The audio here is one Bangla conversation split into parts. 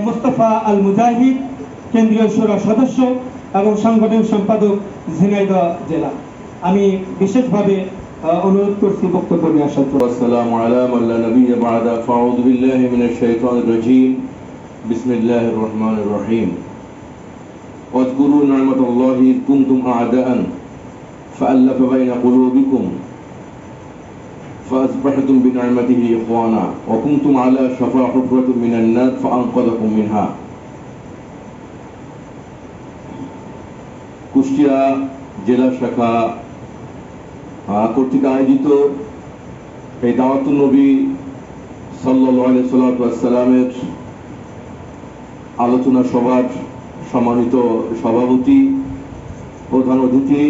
মোস্তফা আল মুজাহিদ কেন্দ্রীয় সুরা সদস্য এবং সাংগঠনিক সম্পাদক ঝিনাইদহ জেলা আমি বিশেষভাবে আহ, অনুরোধ করছি বক্তব্য নিয়ে আসার জন্য والسلام على من لا نبي بعد فأعوذ بالله من الشيطان الرجيم بسم الله الرحمن الرحيم واذكروا نعمة الله إذ كنتم أعداء فألف بين قلوبكم فأصبحتم بنعمته إخوانا وكنتم على شفا حفرة من النار فأنقذكم منها কুষ্টিয়া জেলা শাখা আহ, কর্তৃক আয়োজিত এই দাওয়াতুল নবী সাল্লামের আলোচনা সভার সম্মানিত সভাপতি প্রধান অতিথি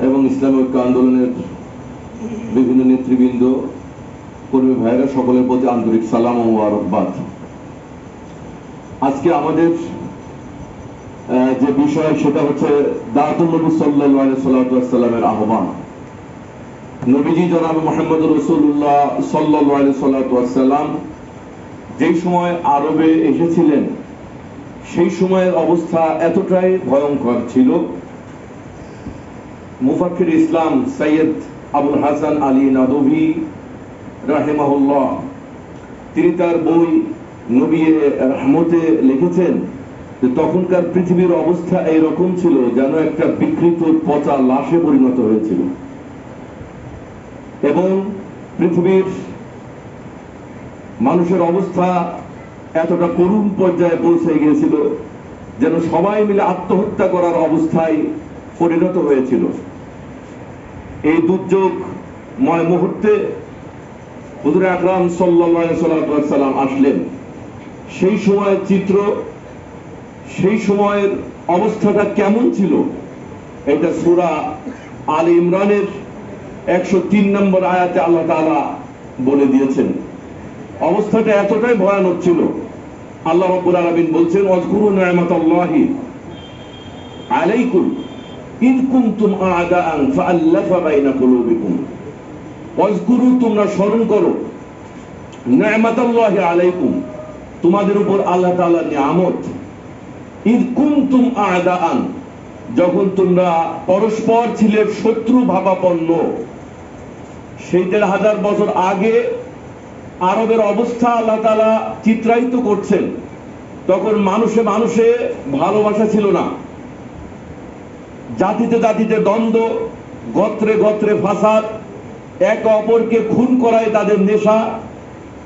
এবং ইসলামী ঐক্য আন্দোলনের বিভিন্ন নেতৃবৃন্দ, কর্মী ভাইয়েরা, সকলের প্রতি আন্তরিক সালাম ও আরবাদ আজকে আমাদের যে বিষয়, সেটা হচ্ছে দাওয়াতুল নবী সাল্লাহ সাল্লামের আহ্বান। নবীজি জনাব মোহাম্মদ রসুল্লাহ সাল্লাহ সাল্লাম যেই সময় আরবে এসেছিলেন, সেই সময়ের অবস্থা এতটাই ভয়ঙ্কর ছিল। মুফাক্কির ইসলাম সৈয়দ আবুল হাসান আলী নাদভি রাহেমাহুল্লাহ। তিনি তার বই নবী রহমতে লিখেছেন তখনকার পৃথিবীর অবস্থা এইরকম ছিল যেন একটা বিকৃত পচা লাশে পরিণত হয়েছিল। এবং পৃথিবীর মানুষের অবস্থা এতটা করুণ পর্যায়ে পৌঁছে গিয়েছিল যেন সবাই মিলে আত্মহত্যা করার অবস্থায় পরিণত হয়েছিল। এই দুর্যোগময় মুহূর্তে হুজুর আকরাম সাল্লাম আসলেন। সেই সময়ের চিত্র, সেই সময়ের অবস্থাটা কেমন ছিল? এটা সুরা আল ইমরানের একশো তিন নম্বর আয়াতে আল্লাহ তাআলা বলে দিয়েছেন। অবস্থাটা এতটাই ভয়ানক ছিল। আল্লাহ রাব্বুল আলামিন বলছেন, ওয়াজকুরু নি'মাতাল্লাহি আলাইকুম। আ'দাআন ফাআল্লাফা বাইনা কুলুবিকুম ওয়াজকুরু করো, নি'মাতাল্লাহি আলাইকুম, তোমাদের উপর আল্লাহ তাআলার নিয়ামত। ইদ কুনতুম আ'দাআন যখন তোমরা পরস্পর ছিলে শত্রু ভাবাপন্ন। সেই দেড় হাজার বছর আগে আরবের অবস্থা আল্লাহ তালা চিত্রায়িত করছেন। তখন মানুষে মানুষে ভালোবাসা ছিল না। জাতিতে জাতিতে দ্বন্দ্ব, গোত্রে গোত্রে ফাসাদ, একে অপরকে খুন করায় তাদের নেশা,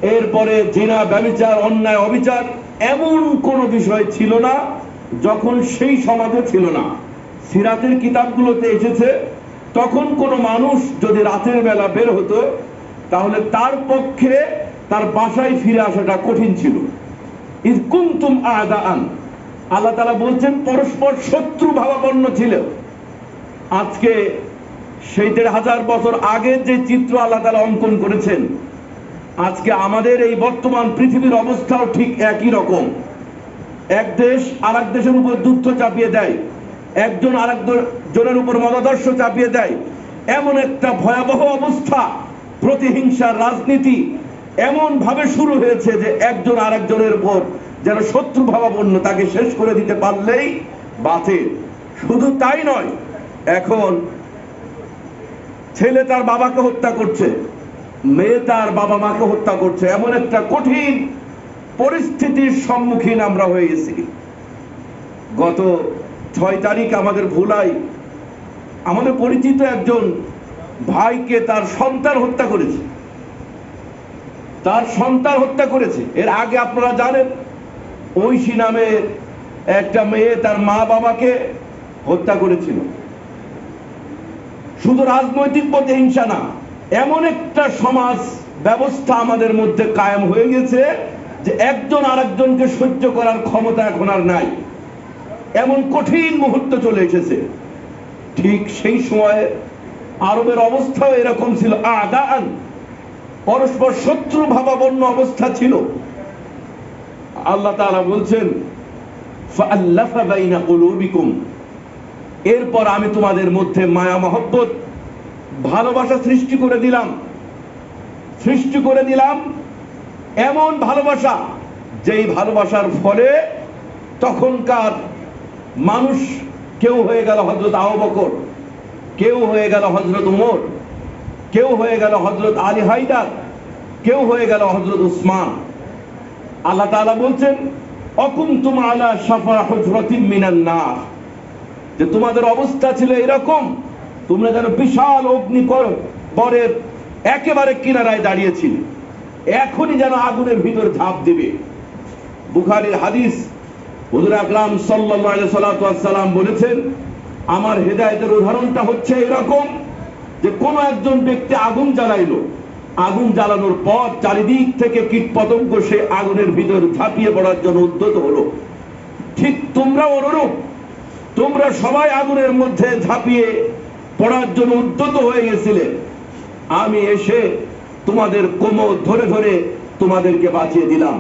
এরপরে জিনা, ব্যবিচার, অন্যায়, অবিচার এমন কোনো বিষয় ছিল না যখন সেই সমাজে ছিল না। সিরাতের কিতাবগুলোতে এসেছে, তখন কোনো মানুষ যদি রাতের বেলা বের হতো, তাহলে তার পক্ষে তার বাসায় ফিরে আসাটা কঠিন ছিল। ইদ কুনতুম আদাআন আল্লাহ তাআলা বলছেন, পরস্পর শত্রু ভাবাপন্ন ছিল। আজকে সেই দেড় হাজার বছর আগের যে চিত্র আল্লাহ তাআলা অঙ্কন করেছেন, আজকে আমাদের এই বর্তমান পৃথিবীর অবস্থাও ঠিক একই রকম। এক দেশ আর এক দেশের উপর যুদ্ধ চাপিয়ে দেয়, একজন আরেক জনের উপর মতাদর্শ চাপিয়ে দেয়। এমন একটা ভয়াবহ অবস্থা, প্রতিহিংসার রাজনীতি এমন ভাবে শুরু হয়েছে যে একজন আরেকজনের উপর যেন শত্রু ভাবাপন্ন তাকে শেষ করে দিতে পারলেই বাঁচে শুধু তাই নয়, এখন ছেলে তার বাবাকে হত্যা করছে, মেয়ে তার বাবা মাকে হত্যা করছে, এমন একটা কঠিন পরিস্থিতির সম্মুখীন আমরা হয়ে গেছি। গত ছয় তারিখ আমাদের ভুলাই, আমাদের পরিচিত একজন ভাইকে তার সন্তান হত্যা করেছে। তার সন্তান হত্যা করেছে। এর আগে আপনারা জানেন, ঐশী নামে একটা মেয়ে তার মা বাবাকে হত্যা করেছিল। শুধু রাজনৈতিক পথে প্রতিহিংসা না, এমন একটা সমাজ ব্যবস্থা আমাদের মধ্যে কায়েম হয়ে গেছে যে একজন আরেকজনকে সহ্য করার ক্ষমতা এখন আর নাই। এমন কঠিন মুহূর্ত চলে এসেছে। ঠিক সেই সময়ে আরবের অবস্থাও এরকম ছিল। আদান পরস্পর শত্রু ভাবাপন্ন অবস্থা ছিল। আল্লাহ তাআলা বলছেন এরপর আমি তোমাদের মধ্যে মায়া, মহব্বত, ভালোবাসা সৃষ্টি করে দিলাম। সৃষ্টি করে দিলাম এমন ভালোবাসা, যেই ভালোবাসার ফলে তখনকার মানুষ কেউ হয়ে গেল হজরত আবু বকর, কেউ হয়ে গেল হজরত উমর কেউ হয়ে গেল হজরত আলী হায়দার, কেউ হয়ে গেল হজরত উসমান। আল্লাহ তাআলা বলছেন, অকুন্তুম আলা শাফা হুজরাতিন মিনান না যে তোমাদের অবস্থা ছিল এরকম, তোমরা যেন বিশাল অগ্নি পরের একেবারে কিনারায় দাঁড়িয়েছিলে। এখনই যেন আগুনের ভিতর ঝাঁপ দিবে। বুখারীর হাদিস হুজুর আকরাম সাল্লাল্লাহু আলাইহি সাল্লাম বলেছেন, আমার হেদায়েতের উদাহরণটা হচ্ছে এরকম যে কোন একজন ব্যক্তি আগুন জ্বালাইলো। আগুন জ্বালানোর পর চারিদিক থেকে কীট পতঙ্গ সে আগুনের ভিতর ঝাঁপিয়ে পড়ার জন্য উদ্যত হলো। ঠিক তোমরা অনুরূপ, তোমরা সবাই আগুনের মধ্যে ঝাঁপিয়ে পড়ার জন্য উদ্যত হয়ে গেছিলে। আমি এসে তোমাদের কোমর ধরে ধরে তোমাদেরকে বাঁচিয়ে দিলাম।